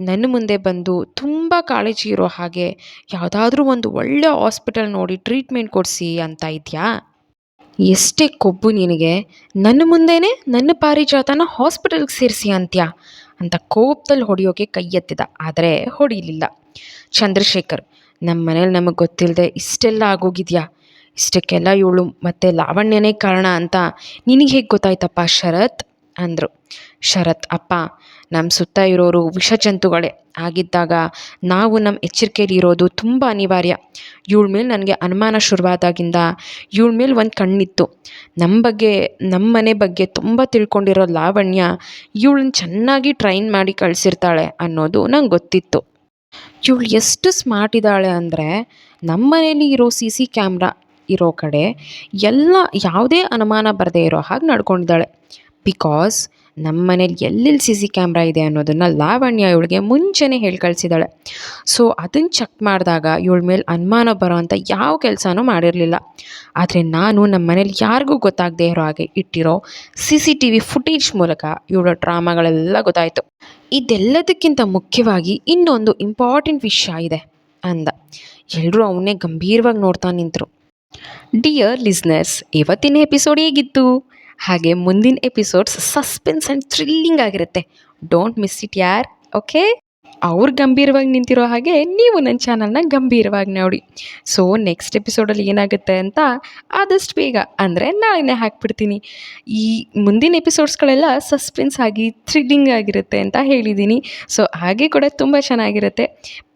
ನನ್ನ ಮುಂದೆ ಬಂದು ತುಂಬ ಕಾಳಜಿ ಇರೋ ಹಾಗೆ ಯಾವುದಾದ್ರೂ ಒಂದು ಒಳ್ಳೆ ಹಾಸ್ಪಿಟಲ್ ನೋಡಿ ಟ್ರೀಟ್ಮೆಂಟ್ ಕೊಡಿಸಿ ಅಂತ ಇದೆಯಾ? ಎಷ್ಟೇ ಕೊಬ್ಬು ನಿನಗೆ, ನನ್ನ ಮುಂದೆನೇ ನನ್ನ ಪಾರಿಜಾತನ ಹಾಸ್ಪಿಟಲ್ಗೆ ಸೇರಿಸಿ ಅಂತ್ಯ? ಅಂತ ಕೋಪದಲ್ಲಿ ಹೊಡೆಯೋಕೆ ಕೈ ಎತ್ತಿದ, ಆದರೆ ಹೊಡಿಲಿಲ್ಲ. ಚಂದ್ರಶೇಖರ್ ನಮ್ಮ ಮನೇಲಿ ನಮಗೆ ಗೊತ್ತಿಲ್ಲದೆ ಇಷ್ಟೆಲ್ಲ ಆಗೋಗಿದೆಯಾ? ಇಷ್ಟಕ್ಕೆಲ್ಲ ಇವಳು ಮತ್ತು ಲಾವಣ್ಯನೇ ಕಾರಣ ಅಂತ ನಿನಗೆ ಹೇಗೆ ಗೊತ್ತಾಯ್ತಪ್ಪ ಶರತ್? ಅಂದರು. ಶರತ್, ಅಪ್ಪ ನಮ್ಮ ಸುತ್ತ ಇರೋರು ವಿಷಜಂತುಗಳೇ. ಆಗಿದ್ದಾಗ ನಾವು ನಮ್ಮ ಎಚ್ಚರಿಕೆಯಲ್ಲಿ ಇರೋದು ತುಂಬ ಅನಿವಾರ್ಯ. ಇವಳ ಮೇಲೆ ನನಗೆ ಅನುಮಾನ ಶುರುವಾದಾಗಿಂದ ಇವಳ ಮೇಲೆ ಒಂದು ಕಣ್ಣಿತ್ತು. ನಮ್ಮ ಬಗ್ಗೆ ನಮ್ಮ ಮನೆ ಬಗ್ಗೆ ತುಂಬ ತಿಳ್ಕೊಂಡಿರೋ ಲಾವಣ್ಯ ಇವಳನ್ನ ಚೆನ್ನಾಗಿ ಟ್ರೈನ್ ಮಾಡಿ ಕಳಿಸಿರ್ತಾಳೆ ಅನ್ನೋದು ನಂಗೆ ಗೊತ್ತಿತ್ತು. ಇವಳು ಎಷ್ಟು ಸ್ಮಾರ್ಟ್ ಇದ್ದಾಳೆ ಅಂದರೆ ನಮ್ಮ ಮನೇಲಿ ಇರೋ ಸಿ ಸಿ ಕ್ಯಾಮ್ರಾ ಇರೋ ಕಡೆ ಎಲ್ಲ ಯಾವುದೇ ಅನುಮಾನ ಬರದೇ ಇರೋ ಹಾಗೆ ನಡ್ಕೊಂಡಿದ್ದಾಳೆ. ಬಿಕಾಸ್ ನಮ್ಮ ಮನೇಲಿ ಎಲ್ಲೆಲ್ಲಿ ಸಿ ಸಿ ಕ್ಯಾಮ್ರಾ ಇದೆ ಅನ್ನೋದನ್ನು ಲಾವಣ್ಯ ಇವಳಿಗೆ ಮುಂಚೆನೇ ಹೇಳಿ ಕಳಿಸಿದ್ದಾಳೆ. ಸೊ ಅದನ್ನು ಚೆಕ್ ಮಾಡಿದಾಗ ಇವಳ ಮೇಲೆ ಅನುಮಾನ ಬರೋ ಅಂಥ ಯಾವ ಕೆಲಸನೂ ಮಾಡಿರಲಿಲ್ಲ. ಆದರೆ ನಾನು ನಮ್ಮ ಮನೇಲಿ ಯಾರಿಗೂ ಗೊತ್ತಾಗದೇ ಇರೋ ಹಾಗೆ ಇಟ್ಟಿರೋ C C T V footage ಮೂಲಕ ಇವಳ ಡ್ರಾಮಾಗಳೆಲ್ಲ ಗೊತ್ತಾಯಿತು. ಇದೆಲ್ಲದಕ್ಕಿಂತ ಮುಖ್ಯವಾಗಿ ಇನ್ನೊಂದು ಇಂಪಾರ್ಟೆಂಟ್ ವಿಷಯ ಇದೆ ಅಂದ. ಎಲ್ಲರೂ ಅವನ್ನೇ ಗಂಭೀರವಾಗಿ ನೋಡ್ತಾ ನಿಂತರು. ಡಿಯರ್ ಲಿಸ್ನರ್ಸ್ ಇವತ್ತಿನ ಎಪಿಸೋಡ್ ಹೇಗಿತ್ತು? ಹಾಗೆ ಮುಂದಿನ ಎಪಿಸೋಡ್ಸ್ ಸಸ್ಪೆನ್ಸ್ ಆ್ಯಂಡ್ ಥ್ರಿಲ್ಲಿಂಗ್ ಆಗಿರುತ್ತೆ. ಡೋಂಟ್ ಮಿಸ್ ಇಟ್ ಯಾರ್ ಓಕೆ ಅವ್ರು ಗಂಭೀರವಾಗಿ ನಿಂತಿರೋ ಹಾಗೆ ನೀವು ನನ್ನ ಚಾನಲ್ನ ಗಂಭೀರವಾಗಿ ನೋಡಿ. ಸೊ ನೆಕ್ಸ್ಟ್ ಎಪಿಸೋಡಲ್ಲಿ ಏನಾಗುತ್ತೆ ಅಂತ ಆದಷ್ಟು ಬೇಗ, ಅಂದರೆ ನಾಳೆನೇ ಹಾಕ್ಬಿಡ್ತೀನಿ. ಈ ಮುಂದಿನ ಎಪಿಸೋಡ್ಸ್ಗಳೆಲ್ಲ ಸಸ್ಪೆನ್ಸ್ ಆಗಿ ಥ್ರಿಲ್ಲಿಂಗ್ ಆಗಿರುತ್ತೆ ಅಂತ ಹೇಳಿದ್ದೀನಿ. ಸೊ ಹಾಗೆ ಕೂಡ ತುಂಬ ಚೆನ್ನಾಗಿರುತ್ತೆ.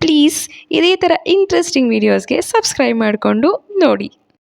ಪ್ಲೀಸ್ ಇದೇ ಥರ ಇಂಟ್ರೆಸ್ಟಿಂಗ್ ವೀಡಿಯೋಸ್ಗೆ ಸಬ್ಸ್ಕ್ರೈಬ್ ಮಾಡಿಕೊಂಡು ನೋಡಿ.